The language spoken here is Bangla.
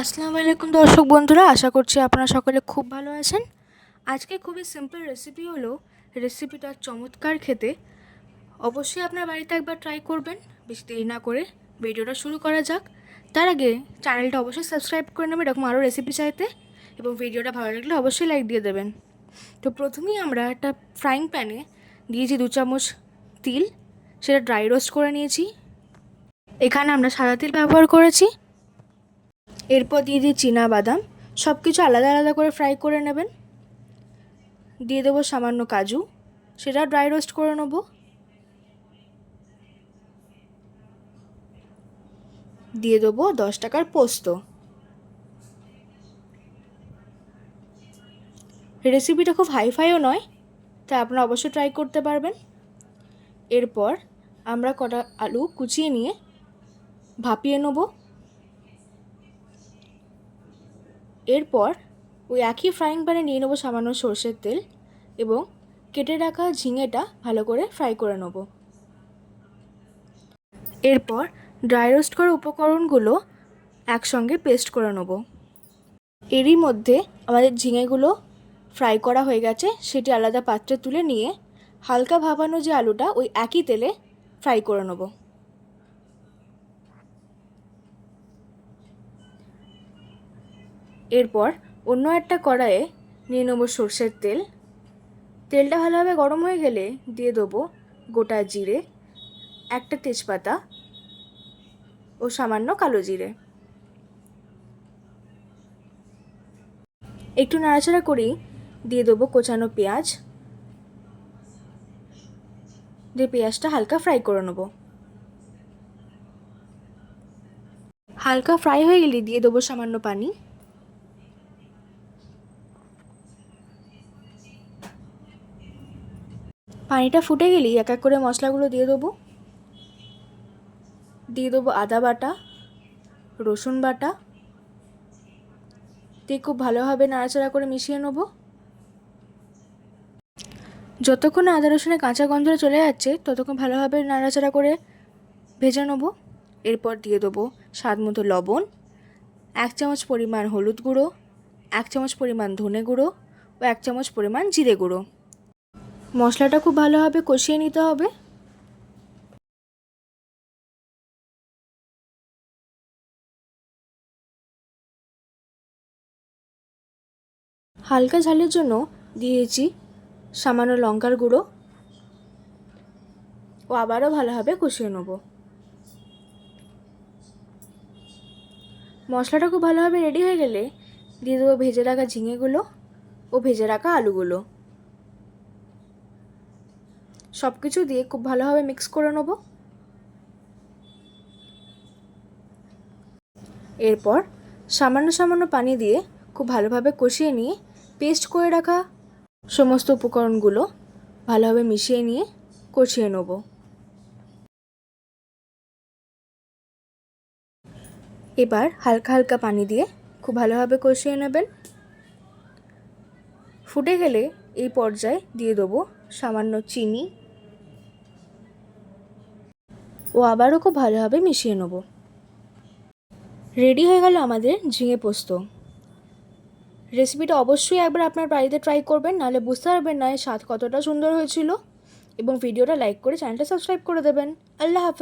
আসসালামু আলাইকুম দর্শক বন্ধুরা, আশা করছি আপনারা সকলে খুব ভালো আছেন। আজকে খুবই সিম্পল রেসিপি হলো রেসিপিটা চমৎকার খেতে। অবশ্যই আপনার বাড়িতে একবার ট্রাই করবেন, বেশি দেরি না করে ভিডিওটা শুরু করা যাক। তার আগে চ্যানেলটা অবশ্যই সাবস্ক্রাইব করে নেবেন, এরকম আরও রেসিপি চাইতে। এবং ভিডিওটা ভালো লাগলে অবশ্যই লাইক দিয়ে দেবেন। তো প্রথমেই আমরা একটা ফ্রাইং প্যানে দিয়েছি দু চামচ তিল, সেটা ড্রাই রোস্ট করে নিয়েছি। এখানে আমরা সাদা তিল ব্যবহার করেছি। এরপর দিয়ে দিই চীনা বাদাম। সব কিছু আলাদা আলাদা করে ফ্রাই করে নেবেন। দিয়ে দেবো সামান্য কাজু। সেটা ড্রাই রোস্ট করে নেব। দিয়ে দেবো দশ টাকার পোস্ত। রেসিপিটা খুব হাইফাইও নয় তাই আপনারা অবশ্যই ট্রাই করতে পারবেন। এরপর আমরা কটা আলু কুচিয়ে নিয়ে ভাপিয়ে নেব। এরপর ওই একই ফ্রাইং প্যানে নিয়ে নেব সামান্য সর্ষের তেল এবং কেটে রাখা ঝিঙেটা ভালো করে ফ্রাই করে নেব। এরপর ড্রাই রোস্ট করা উপকরণগুলো একসঙ্গে পেস্ট করে নেব। এরই মধ্যে আমাদের ঝিঙেগুলো ফ্রাই করা হয়ে গেছে, সেটি আলাদা পাত্রে তুলে নিয়ে হালকা ভাপানো যে আলুটা ওই একই তেলে ফ্রাই করে নেব। এরপর অন্য একটা কড়াইয়ে নিয়ে নেব সর্ষের তেল। তেলটা ভালোভাবে গরম হয়ে গেলে দিয়ে দেবো গোটা জিরে, একটা তেজপাতা ও সামান্য কালো জিরে। একটু নাড়াচাড়া করেই দিয়ে দেবো কোচানো পেঁয়াজ। দিয়ে পেঁয়াজটা হালকা ফ্রাই করে নেব। হালকা ফ্রাই হয়ে গেলে দিয়ে দেবো সামান্য পানি। পানিটা ফুটে গেলেই এক এক করে মশলাগুলো দিয়ে দেবো। দিয়ে দেবো আদা বাটা, রসুন বাটা। দিয়ে খুব ভালোভাবে নাড়াচাড়া করে মিশিয়ে নেব। যতক্ষণ আদা রসুনের কাঁচা গন্ধটা চলে যাচ্ছে, ততক্ষণ ভালোভাবে নাড়াচাড়া করে ভেজে নেব। এরপর দিয়ে দেবো স্বাদ মতো লবণ, এক চামচ পরিমাণ হলুদ গুঁড়ো, এক চামচ পরিমাণ ধনে গুঁড়ো ও এক চামচ পরিমাণ জিরে গুঁড়ো। মশলাটা খুব ভালোভাবে কষিয়ে নিতে হবে। হালকা ঝালের জন্য দিয়েছি সামান্য লঙ্কার গুঁড়ো। ও আবারও ভালোভাবে কষিয়ে নেব। মশলাটা খুব ভালোভাবে রেডি হয়ে গেলে দিয়ে দেবো ভেজে রাখা ঝিঙেগুলো ও ভেজে রাখা আলুগুলো। সব কিছু দিয়ে খুব ভালোভাবে মিক্স করে নেব। এরপর সামান্য সামান্য পানি দিয়ে খুব ভালোভাবে কষিয়ে নিয়ে পেস্ট করে রাখা সমস্ত উপকরণগুলো ভালোভাবে মিশিয়ে নিয়ে কষিয়ে নেব। এবার হালকা হালকা পানি দিয়ে খুব ভালোভাবে কষিয়ে নেবেন। ফুটে গেলে এই পর্যায়ে দিয়ে দেবো সামান্য চিনি ও আবারও খুব ভালোভাবে মিশিয়ে নেব। রেডি হয়ে গেল আমাদের ঝিঙে পোস্ত। রেসিপিটা অবশ্যই একবার আপনার বাড়িতে ট্রাই করবেন, নাহলে বুঝতে পারবেন না এর স্বাদ কতটা সুন্দর হয়েছিল। এবং ভিডিওটা লাইক করে চ্যানেলটা সাবস্ক্রাইব করে দেবেন। আল্লাহ হাফেজ।